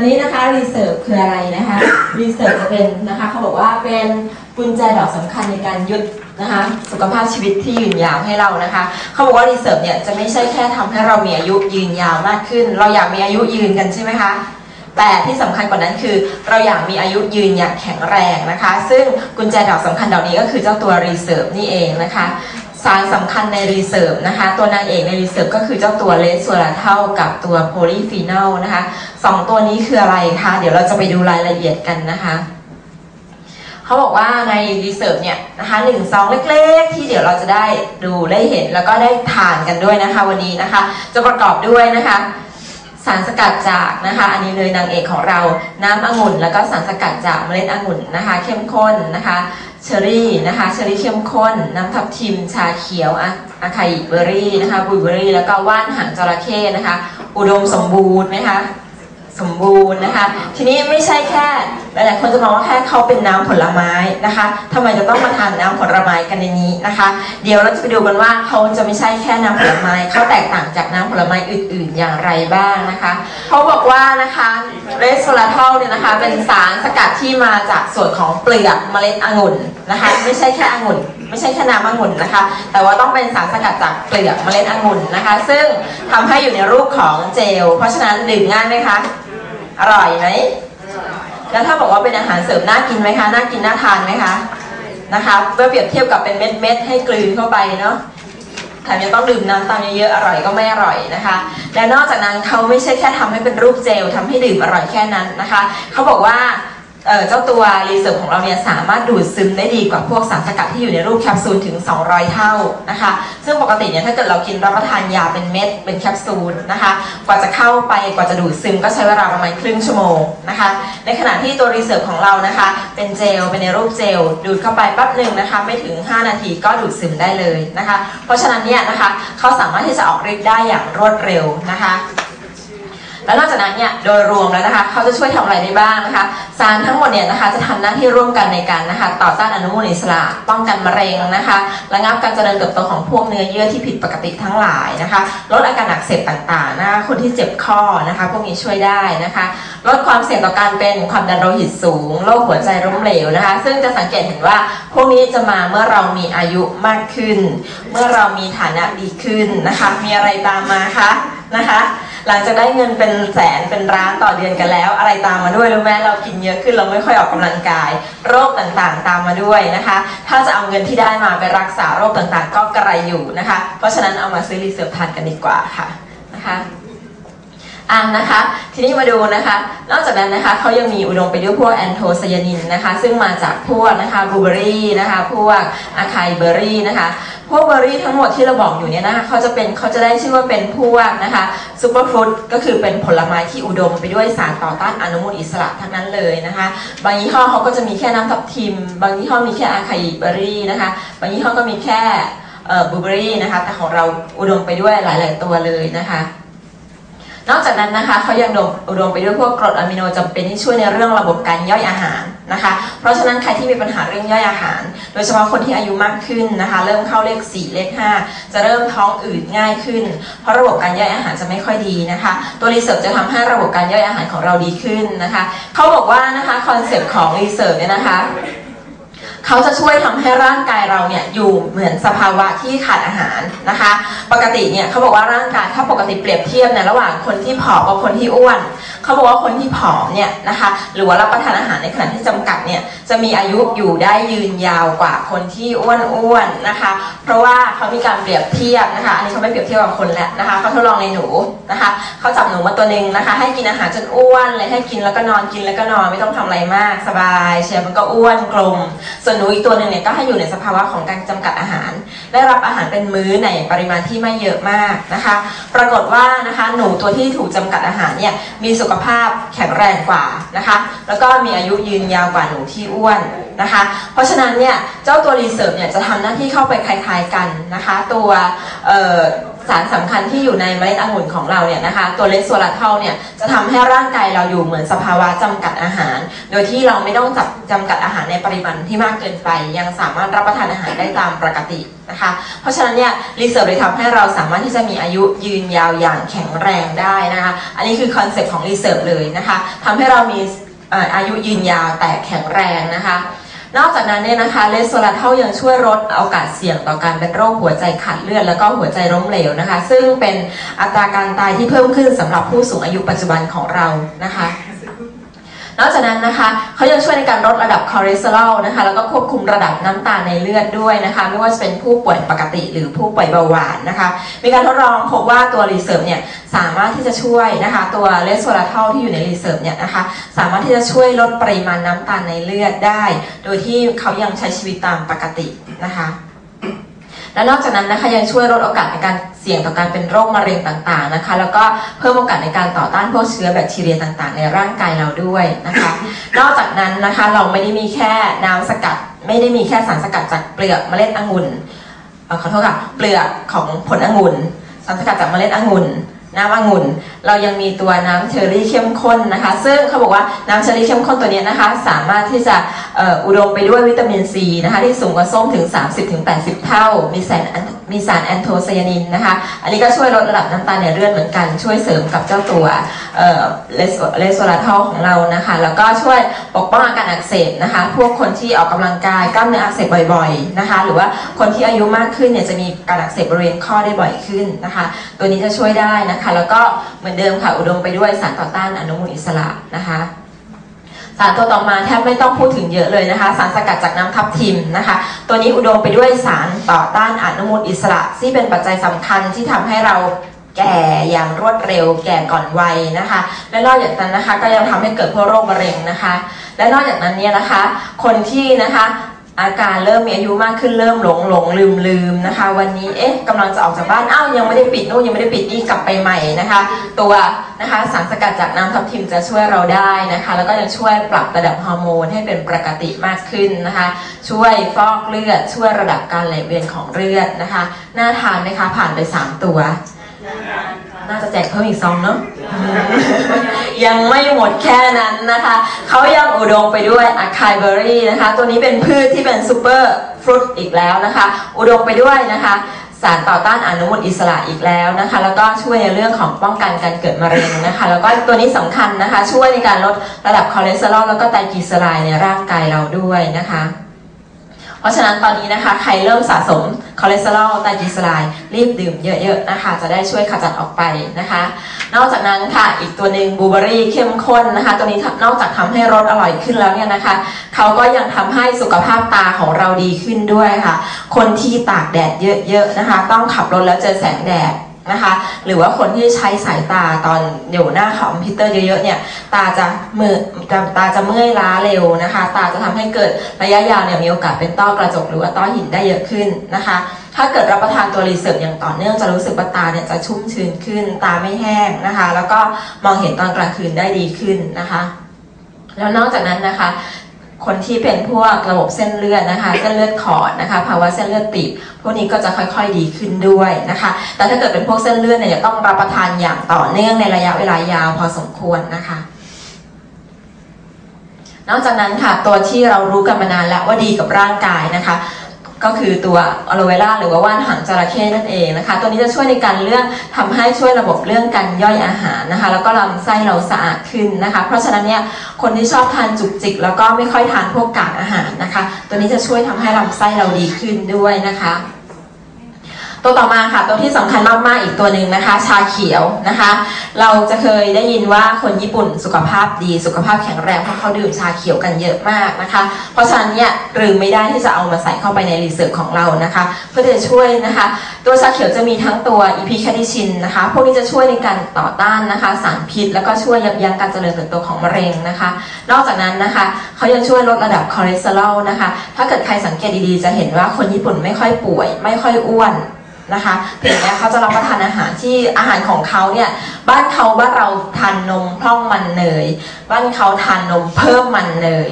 อันนี้นะคะรีเซิร์ฟคืออะไรนะคะรีเซิร์ฟจะเป็นนะคะเขาบอกว่าเป็นกุญแจดอกสำคัญในการยึดนะคะสุขภาพชีวิตที่ยืนยาวให้เรานะคะเขาบอกว่ารีเซิร์ฟเนี่ยจะไม่ใช่แค่ทำให้เรามีอายุยืนยาวมากขึ้น เราอยากมีอายุยืนกันใช่ไหมคะแต่ที่สำคัญกว่านั้นคือ เราอยากมีอายุยืนอย่างแข็งแรงนะคะ ซึ่งกุญแจดอกสำคัญดอกนี้ก็คือเจ้าตัวรีเซิร์ฟนี่เองนะคะ สารสำคัญในรีเซิร์ฟนะคะ ตัวนางเอกในรีเซิร์ฟก็คือเจ้าตัวเลสโซลาเทลกับตัวโพลีฟีนอลนะคะสองตัวนี้คืออะไรคะเดี๋ยวเราจะไปดูรายละเอียดกันนะคะเขาบอกว่าในรีเซิร์ฟเนี่ยนะคะหนึ่งซองเล็กๆ ที่เดี๋ยวเราจะได้ดูได้เห็นแล้วก็ได้ทานกันด้วยนะคะ วันนี้นะคะ จะประกอบด้วยนะคะ สารสกัดจากนะคะ อันนี้เลยนางเอกของเราน้ำองุ่น แล้วก็สารสกัดจากเมล็ดองุ่นนะคะ เข้มข้นนะคะเชอรี่นะคะเชอรี่เข้มข้น น้ำทับทิม ชาเขียวอะอาคาอิเบอรี่นะคะบุยเบอรี่ แล้วก็ว่านหางจระเข้นะคะ อุดมสมบูรณ์ไหมคะสมบูรณ์นะคะ ทีนี้ไม่ใช่แค่หลายๆคนจะมองว่าแค่เขาเป็นน้ำผลไม้นะคะทำไมจะต้องมาทานน้ำผลไม้กันในนี้นะคะ เดี๋ยวเราจะไปดูกันว่าเขาจะไม่ใช่แค่น้ำผลไม้เขาแตกต่างจากน้ำผลไม้อื่น ๆ อย่างไรบ้างนะคะเขาบอกว่านะคะเรสโซลาทอลเนี่ยนะคะเป็นสารสกัดที่มาจากส่วนของเปลือกเมล็ดองุ่นนะคะ ไม่ใช่แค่องุ่นไม่ใช่แค่น้ำองุ่นนะคะ แต่ว่าต้องเป็นสารสกัดจากเปลือกเมล็ดองุ่นนะคะ ซึ่งทำให้อยู่ในรูปของเจล เพราะฉะนั้นดื่มง่ายไหมคะ อร่อยไหม แล้วถ้าบอกว่าเป็นอาหารเสริมน่ากินไหมคะ น่ากินน่าทานไหมคะนะคะเมื่อเปรียบเทียบกับเป็นเม็ดเม็ดๆให้กลืนเข้าไปเนาะแถมยังต้องดื่มน้ำตามเยอะๆอร่อยก็ไม่อร่อยนะคะ และนอกจากนั้นเขาไม่ใช่แค่ทำให้เป็นรูปเจลทำให้ดื่มอร่อยแค่นั้นนะคะเขาบอกว่า เจ้าตัวรีเซิร์ฟของเราเนี่ยสามารถดูดซึมได้ดีกว่าพวกสารสกัดที่อยู่ในรูปแคปซูลถึง 200 เท่านะคะ ซึ่งปกติเนี่ยถ้าเกิดเรากินรับประทานยาเป็นเม็ดเป็นแคปซูลนะคะ กว่าจะเข้าไปกว่าจะดูดซึมก็ใช้เวลาประมาณครึ่งชั่วโมงนะคะ ในขณะที่ตัวรีเซิร์ฟของเรานะคะ เป็นเจลเป็นในรูปเจลดูดเข้าไปแป๊บหนึ่งนะคะ ไม่ถึง 5 นาทีก็ดูดซึมได้เลยนะคะ เพราะฉะนั้นเนี่ยนะคะเขาสามารถที่จะออกฤทธิ์ได้อย่างรวดเร็วนะคะ แล้วนอกจากนั้นเนี่ยโดยรวมแล้วนะคะเขาจะช่วยทำอะไรได้บ้างนะคะสารทั้งหมดเนี่ยนะคะจะทำหน้าที่ร่วมกันในการนะคะต่อต้านอนุมูลอิสระป้องกันมะเร็งนะคะระงับการเจริญเติบโตของพวกเนื้อเยื่อที่ผิดปกติทั้งหลายนะคะลดอาการอักเสบต่างๆนะคะคนที่เจ็บข้อนะคะพวกนี้ช่วยได้นะคะลดความเสี่ยงต่อการเป็นความดันโลหิตสูงโรคหัวใจล้มเหลวนะคะ ซึ่งจะสังเกตเห็นว่าพวกนี้จะมาเมื่อเรามีอายุมากขึ้น เมื่อเรามีฐานะดีขึ้นนะคะ มีอะไรตามมาคะนะคะ หลังจากได้เงินเป็นแสนเป็นล้านต่อเดือนกันแล้ว อะไรตามมาด้วยรู้ไหมเรากินเยอะขึ้นเราไม่ค่อยออกกำลังกาย โรคต่างๆ ตามมาด้วยนะคะ ถ้าจะเอาเงินที่ได้มาไปรักษาโรคต่างๆ ก็กระไรอยู่นะคะ เพราะฉะนั้นเอามาซื้อรีเซิร์ฟทานกันดีกว่าค่ะนะคะอะนะคะ ทีนี้มาดูนะคะ นอกจากนั้นนะคะเขายังมีอุดมไปด้วยพวกแอนโทไซยานินนะคะ ซึ่งมาจากพวกนะคะบลูเบอรี่นะคะ พวกอะคายเบอรี่นะคะ พวกเบอร์รี่ทั้งหมดที่เราบอกอยู่เนี่ยนะคะเขาจะเป็นเขาจะได้ชื่อว่าเป็นพวกนะคะซูเปอร์ฟรุตก็คือเป็นผลไม้ที่อุดมไปด้วยสารต่อต้านอนุมูลอิสระทั้งนั้นเลยนะคะ บางยี่ห้อเขาก็จะมีแค่น้ำทับทิม บางยี่ห้อมีแค่อาคาอิเบอร์รี่นะคะ บางยี่ห้อก็มีแค่บลูเบอรี่นะคะแต่ของเราอุดมไปด้วยหลาย ๆ ตัวเลยนะคะ นอกจากนั้นนะคะเขายังอุดมไปด้วยพวกกรดอะมิโนจำเป็นที่ช่วยในเรื่องระบบการย่อยอาหาร นะคะ เพราะฉะนั้นใครที่มีปัญหาเรื่องย่อยอาหาร โดยเฉพาะคนที่อายุมากขึ้นนะคะ เริ่มเข้าเลข 4 เลข 5 จะเริ่มท้องอืดง่ายขึ้น เพราะระบบการย่อยอาหารจะไม่ค่อยดีนะคะ ตัวรีเสิร์ชจะทำให้ระบบการย่อยอาหารของเราดีขึ้นนะคะ เขาบอกว่านะคะคอนเซปต์ของรีเสิร์ชเนี่ยนะคะ เขาจะช่วยทำให้ร่างกายเราเนี่ยอยู่เหมือนสภาวะที่ขาดอาหารนะคะ ปกติเนี่ยเขาบอกว่าร่างกายถ้าปกติเปรียบเทียบในระหว่างคนที่ผอมกับคนที่อ้วน เขาบอกว่าคนที่ผอมเนี่ยนะคะ หรือว่ารับประทานอาหารในขณะที่จำกัดเนี่ยจะมีอายุอยู่ได้ยืนยาวกว่าคนที่อ้วนๆนนะคะ เพราะว่าเขามีการเปรียบเทียบนะคะ อันนี้เขาไม่เปรียบเทียบกับคนแล้วนะคะเขาทดลองในหนูนะคะเขาจับหนูมาตัวหนึ่งนะคะ ให้กินอาหารจนอ้วนเลยให้กินแล้วก็นอนกินแล้วก็นอนไม่ต้องทำอะไรมากสบายเชียร์มันก็อ้วนกลมส่วนหนูอีกตัวหนึ่งเนี่ยก็ให้อยู่ในสภาวะของการจำกัดอาหาร ได้รับอาหารเป็นมื้อในปริมาณที่ไม่เยอะมากนะคะ ปรากฏว่านะคะหนูตัวที่ถูกจำกัดอาหารเนี่ยมีสุขภาพแข็งแรงกว่านะคะ แล้วก็มีอายุยืนยาวกว่าหนูที่อ้วนนะคะ เพราะฉะนั้นเนี่ยเจ้าตัวรีเซิร์ฟเนี่ยจะทำหน้าที่เข้าไปคล้ายๆกันนะคะ ตัวเอ่อ สารสำคัญที่อยู่ในเมล็ดองุ่นของเราเนี่ยนะคะตัวเลสโซลาทลเนี่ยจะทำให้ร่างกายเราอยู่เหมือนสภาวะจำกัดอาหาร โดยที่เราไม่ต้องจับจำกัดอาหารในปริมาณที่มากเกินไป ยังสามารถรับประทานอาหารได้ตามปกตินะคะ เพราะฉะนั้นเนี่ยรีเสิร์ชเลยทำให้เราสามารถที่จะมีอายุยืนยาวอย่างแข็งแรงได้นะคะ อันนี้คือคอนเซ็ปต์ของรีเสิร์ชเลยนะคะทำให้เรามีอายุยืนยาวแต่แข็งแรงนะคะ นอกจากนั้นเนี่ยนะคะเลสโซลาเทลยังช่วยลดโอกาสเสี่ยงต่อการเป็นโรคหัวใจขาดเลือด แล้วก็หัวใจล้มเหลวนะคะ ซึ่งเป็นอัตราการตายที่เพิ่มขึ้นสำหรับผู้สูงอายุปัจจุบันของเรานะคะ นอกจากนั้นนะคะเขายังช่วยในการลดระดับคอเลสเตอรอลนะคะแล้วก็ควบคุมระดับน้ำตาลในเลือดด้วยนะคะไม่ว่าจะเป็นผู้ป่วยปกติหรือผู้ป่วยเบาหวานนะคะ มีการทดลองพบว่าตัวรีเซิร์ฟเนี่ยสามารถที่จะช่วยนะคะตัวเลสโซลาเทลที่อยู่ในรีเซิร์ฟเนี่ยนะคะสามารถที่จะช่วยลดปริมาณน้ำตาลในเลือดได้ โดยที่เขายังใช้ชีวิตตามปกตินะคะ และนอกจากนั้นนะคะยังช่วยลดโอกาสในการเสี่ยงต่อการเป็นโรคมะเร็งต่างๆนะคะ แล้วก็เพิ่มโอกาสในการต่อต้านพวกเชื้อแบคทีเรียต่างๆ ในร่างกายเราด้วยนะคะ นอกจากนั้นนะคะเราไม่ได้มีแค่น้ำสกัด ไม่ได้มีแค่สารสกัดจากเปลือกเมล็ดองุ่นขอโทษค่ะเปลือกของผลองุ่นสารสกัดจากเมล็ดองุ่นน้ำองุ่น เรายังมีตัวน้ำเชอร์รี่เข้มข้นนะคะ ซึ่งเขาบอกว่าน้ำเชอร์รี่เข้มข้นตัวนี้นะคะ สามารถที่จะ อุดมไปด้วยวิตามินซีนะคะที่สูงกว่าส้มถึง 30-80 เท่า มีสารมีสารแอนโทไซยานินนะคะ อันนี้ก็ช่วยลดระดับน้ำตาลในเลือดเหมือนกัน ช่วยเสริมกับเจ้าตัวเลสโซลาทอลของเรานะคะ แล้วก็ช่วยปกป้องอาการอักเสบนะคะ พวกคนที่ออกกำลังกายกล้ามเนื้ออักเสบบ่อยๆนะคะ หรือว่าคนที่อายุมากขึ้นเนี่ยจะมีการอักเสบบริเวณข้อได้บ่อยขึ้นนะคะ ตัวนี้จะช่วยได้นะคะ แล้วก็เหมือนเดิมค่ะอุดมไปด้วยสารต่อต้านอนุมูลอิสระนะคะ ค่ะตัวต่อมาแทบไม่ต้องพูดถึงเยอะเลยนะคะ สารสกัดจากน้ำทับทิมนะคะ ตัวนี้อุดมไปด้วยสารต่อต้านอนุมูลอิสระที่เป็นปัจจัยสำคัญที่ทำให้เราแก่อย่างรวดเร็วแก่ก่อนวัยนะคะ และนอกจากนั้นนะคะก็ยังทำให้เกิดพวกโรคมะเร็งนะคะ และนอกจากนั้นเนี่ยนะคะ คนที่นะคะ อาการเริ่มมีอายุมากขึ้นเริ่มหลงหลงลืมลืมนะคะ วันนี้เอ๊ะกำลังจะออกจากบ้านอ้าวยังไม่ได้ปิดนู่นยังไม่ได้ปิดนี่กลับไปใหม่นะคะ ตัวนะคะสารสกัดจากน้ำทับทิมจะช่วยเราได้นะคะ แล้วก็ยังช่วยปรับระดับฮอร์โมนให้เป็นปกติมากขึ้นนะคะ ช่วยฟอกเลือดช่วยระดับการไหลเวียนของเลือดนะคะน่าทานไหมคะผ่านไป 3 ตัว น่าจะแจกเพิ่มอีกซองเนาะยังไม่หมดแค่นั้นนะคะ เขายังอุดมไปด้วยอะคายเบอรี่นะคะ ตัวนี้เป็นพืชที่เป็นซูเปอร์ฟรุตอีกแล้วนะคะ อุดมไปด้วยนะคะสารต่อต้านอนุมูลอิสระอีกแล้วนะคะ แล้วก็ช่วยในเรื่องของป้องกันการเกิดมะเร็งนะคะ แล้วก็ตัวนี้สำคัญนะคะ ช่วยในการลดระดับคอเลสเตอรอลแล้วก็ไตรกลีเซอไรด์ในร่างกายเราด้วยนะคะ เพราะฉะนั้นตอนนี้นะคะใครเริ่มสะสมคอเลสเตอรอลไตรกลีเซอไรด์รีบดื่มเยอะๆนะคะจะได้ช่วยขจัดออกไปนะคะ นอกจากนั้นค่ะอีกตัวหนึ่งบูเบอรี่เข้มข้นนะคะตัวนี้นอกจากทำให้รสอร่อยขึ้นแล้วเนี่ยนะคะเขาก็ยังทำให้สุขภาพตาของเราดีขึ้นด้วยค่ะ คนที่ตากแดดเยอะๆนะคะ ต้องขับรถแล้วเจอแสงแดด นะคะ หรือว่าคนที่ใช้สายตาตอนอยู่หน้าคอมพิวเตอร์เยอะๆเนี่ย ตาจะมือตาจะเมื่อยล้าเร็วนะคะ ตาจะทำให้เกิดระยะยาวเนี่ยมีโอกาสเป็นต้อกระจกหรือว่าต้อหินได้เยอะขึ้นนะคะ ถ้าเกิดรับประทานตัวรีเสิร์ฟอย่างต่อเนื่องจะรู้สึกว่าตาเนี่ยจะชุ่มชื้นขึ้น ตาไม่แห้งนะคะ แล้วก็มองเห็นตอนกลางคืนได้ดีขึ้นนะคะ แล้วนอกจากนั้นนะคะ คนที่เป็นพวกระบบเส้นเลือดนะคะเส้นเลือดขอดนะคะภาวะเส้นเลือดตีบพวกนี้ก็จะค่อยๆดีขึ้นด้วยนะคะ แต่ถ้าเกิดเป็นพวกเส้นเลือดเนี่ยจะต้องรับประทานอย่างต่อเนื่องในระยะเวลายาวพอสมควรนะคะ นอกจากนั้นค่ะตัวที่เรารู้กันมานานแล้วว่าดีกับร่างกายนะคะ ก็คือตัวอะโลเวราหรือว่าว่านหางจระเข้นั่นเองนะคะ ตัวนี้จะช่วยในการเรื่องทำให้ช่วยระบบเรื่องการย่อยอาหารนะคะ แล้วก็ลำไส้เราสะอาดขึ้นนะคะ เพราะฉะนั้นเนี่ยคนที่ชอบทานจุกจิก แล้วก็ไม่ค่อยทานพวกกากอาหารนะคะ ตัวนี้จะช่วยทำให้ลำไส้เราดีขึ้นด้วยนะคะ ตัวต่อมาค่ะตัวที่สำคัญมากๆอีกตัวหนึ่งนะคะ ชาเขียวนะคะ เราจะเคยได้ยินว่าคนญี่ปุ่นสุขภาพดี สุขภาพแข็งแรงเพราะเขาดื่มชาเขียวกันเยอะมากนะคะ เพราะฉะนั้นเนี่ยลืมไม่ได้ที่จะเอามาใส่เข้าไปในรีเสิร์ชของเรานะคะ เพื่อจะช่วยนะคะ ตัวชาเขียวจะมีทั้งตัวอีพีแคดิชินนะคะพวกนี้จะช่วยในการต่อต้านนะคะ สารพิษ แล้วก็ช่วยยับยั้งการเจริญเติบโตของมะเร็งนะคะ นอกจากนั้นนะคะเขายังช่วยลดระดับคอเลสเตอรอลนะคะ ถ้าเกิดใครสังเกตดีๆจะเห็นว่าคนญี่ปุ่นไม่ค่อยป่วย ไม่ค่อยอ้วน นะคะถึงแม้เขาจะรับประทานอาหารที่อาหารของเขาเนี่ยบ้านเขาบ้านเราทานนมพร่องมันเนยบ้านเขาทานนมเพิ่มมันเนย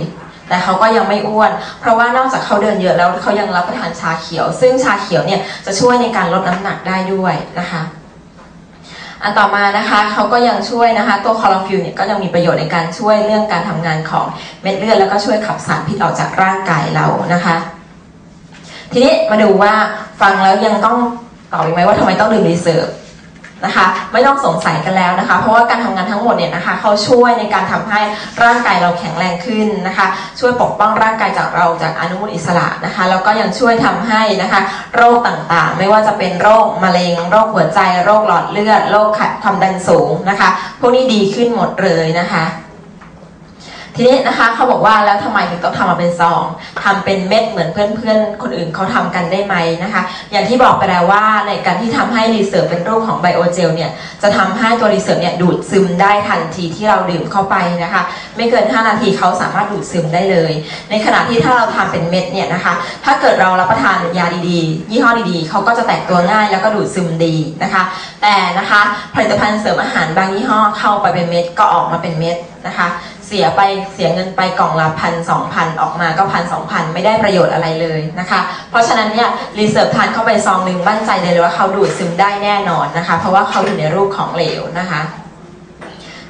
แต่เขาก็ยังไม่อ้วน เพราะว่านอกจากเขาเดินเยอะแล้วเขายังรับประทานชาเขียว ซึ่งชาเขียวเนี่ยจะช่วยในการลดน้ำหนักได้ด้วยนะคะ อันต่อมานะคะเขาก็ยังช่วยนะคะ ตัวคลอรฟิลเนี่ยก็ยังมีประโยชน์ในการช่วยเรื่องการทำงานของเม็ดเลือดแล้วก็ช่วยขับสารพิษออกจากร่างกายเรานะคะ ทีนี้มาดูว่าฟังแล้วยังต้อง ตอบอีกไหมว่าทำไมต้องดื่มรีเซิร์ฟนะคะ ไม่ต้องสงสัยกันแล้วนะคะ เพราะว่าการทำงานทั้งหมดเนี่ยนะคะเขาช่วยในการทำให้ร่างกายเราแข็งแรงขึ้นนะคะ ช่วยปกป้องร่างกายจากเราจากอนุมูลอิสระนะคะ แล้วก็ยังช่วยทำให้นะคะ โรคต่างๆ ไม่ว่าจะเป็นโรคมะเร็ง โรคหัวใจ โรคหลอดเลือด โรคขัดความดันสูงนะคะ พวกนี้ดีขึ้นหมดเลยนะคะ ทีนี้นะคะเขาบอกว่าแล้วทำไมถึงต้องทำมาเป็นซองทำเป็นเม็ดเหมือนเพื่อนๆ คนอื่นเขาทำกันได้ไหมนะคะ อย่างที่บอกไปแล้วว่าในการที่ทำให้รีเซิร์ฟเป็นรูปของไบโอเจลเนี่ยจะทำให้ตัวรีเซิร์ฟเนี่ยดูดซึมได้ทันทีที่เราดื่มเข้าไปนะคะ ไม่เกิน 5 นาทีเขาสามารถดูดซึมได้เลย ในขณะที่ถ้าเราทำเป็นเม็ดเนี่ยนะคะ ถ้าเกิดเรารับประทานยาดีๆ ยี่ห้อดีๆเขาก็จะแตกตัวง่ายแล้วก็ดูดซึมดีนะคะ แต่นะคะผลิตภัณฑ์เสริมอาหารบางยี่ห้อเข้าไปเป็นเม็ดก็ออกมาเป็นเม็ดนะคะ เสียไปเสียเงินไปกล่องละพันสองพันออกมาก็พันสองพันไม่ได้ประโยชน์อะไรเลยนะคะ เพราะฉะนั้นเนี่ยรีเสิร์ฟทานเข้าไปซองหนึ่งมั่นใจเลยว่าเขาดูดซึมได้แน่นอนนะคะ เพราะว่าเขาอยู่ในรูปของเหลวนะคะ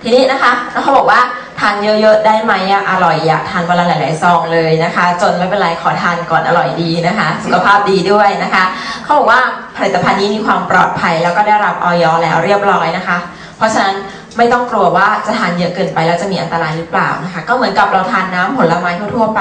ทีนี้นะคะแล้วเขาบอกว่าทานเยอะๆได้ไหมอะอร่อยอยากทานวันละหลายๆซองเลยนะคะ จนไม่เป็นไรขอทานก่อนอร่อยดีนะคะ สุขภาพดีด้วยนะคะเขาบอกว่าผลิตภัณฑ์นี้มีความปลอดภัยแล้วก็ได้รับออยแล้วเรียบร้อยนะคะ เพราะฉะนั้น ไม่ต้องกลัวว่าจะทานเยอะเกินไปแล้วจะมีอันตรายหรือเปล่านะคะก็เหมือนกับเราทานน้ำผลไม้ทั่วๆไป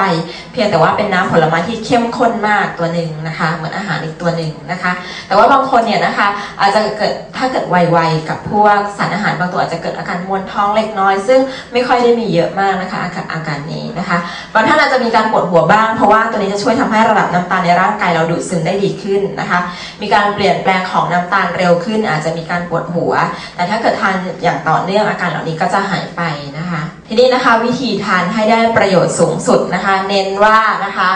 เพียงแต่ว่าเป็นน้ำผลไม้ที่เข้มข้นมากตัวหนึ่งนะคะ เหมือนอาหารอีกตัวหนึ่งนะคะ แต่ว่าบางคนเนี่ยนะคะอาจจะเกิดถ้าเกิดไวๆกับพวกสารอาหารบางตัวอาจจะเกิดอาการมวนท้องเล็กน้อย ซึ่งไม่ค่อยได้มีเยอะมากนะคะอาการอาการนี้นะคะบางท่านอาจจะมีการปวดหัวบ้างเพราะว่าตัวนี้จะช่วยทำให้ระดับน้ำตาลในร่างกายเราดูดซึมได้ดีขึ้นนะคะ มีการเปลี่ยนแปลงของน้ำตาลเร็วขึ้น อาจจะมีการปวดหัว แต่ถ้าเกิดทานอย่างต่อเนื่องเรื่อาการเหล่านี้ก็จะหายไปนะคะ ทีนี้นะคะวิธีทานให้ได้ประโยชน์สูงสุดนะคะ เน้นว่านะคะ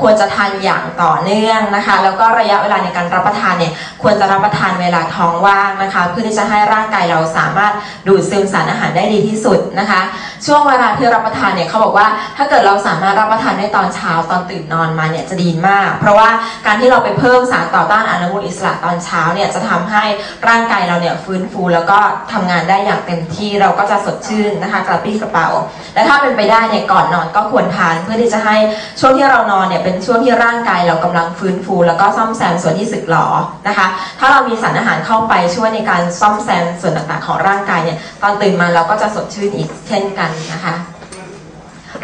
ควรจะทานอย่างต่อเนื่องนะคะ แล้วก็ระยะเวลาในการรับประทานเนี่ยควรจะรับประทานเวลาท้องว่างนะคะ เพื่อที่จะให้ร่างกายเราสามารถดูดซึมสารอาหารได้ดีที่สุดนะคะ ช่วงเวลาที่รับประทานเนี่ยเขาบอกว่าถ้าเกิดเราสามารถรับประทานได้ตอนเช้าตอนตื่นนอนมาเนี่ยจะดีมาก เพราะว่าการที่เราไปเพิ่มสารต่อต้านอนุมูลอิสระตอนเช้าเนี่ยจะทำให้ร่างกายเราเนี่ยฟื้นฟูแล้วก็ทำงานได้อย่างเต็มที่เราก็จะสดชื่นนะคะกระปรี้กระเป๋า และถ้าเป็นไปได้เนี่ยก่อนนอนก็ควรทานเพื่อที่จะให้ช่วงที่เรานอนเนี่ยเป็นช่วงที่ร่างกายเรากำลังฟื้นฟู แล้วก็ซ่อมแซมส่วนที่สึกหรอนะคะ ถ้าเรามีสารอาหารเข้าไปช่วยในการซ่อมแซมส่วนต่างๆของร่างกายเนี่ยตอนตื่นมาเราก็จะสดชื่นอีกเช่นกันนะคะ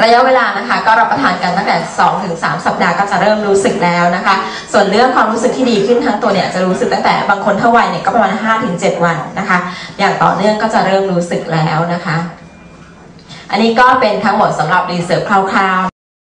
ระยะเวลานะคะก็รับประทานกันตั้งแต่2ถึง3สัปดาห์ก็จะเริ่มรู้สึกแล้วนะคะ ส่วนเรื่องความรู้สึกที่ดีขึ้นทั้งตัวเนี่ยจะรู้สึกตั้งแต่บางคนเท่าวัยเนี่ยก็ประมาณ5ถึง7วันนะคะ อย่างต่อเนื่องก็จะเริ่มรู้สึกแล้วนะคะ อันนี้ก็เป็นทั้งหมดสำหรับรีเสิร์ชคร่าวๆ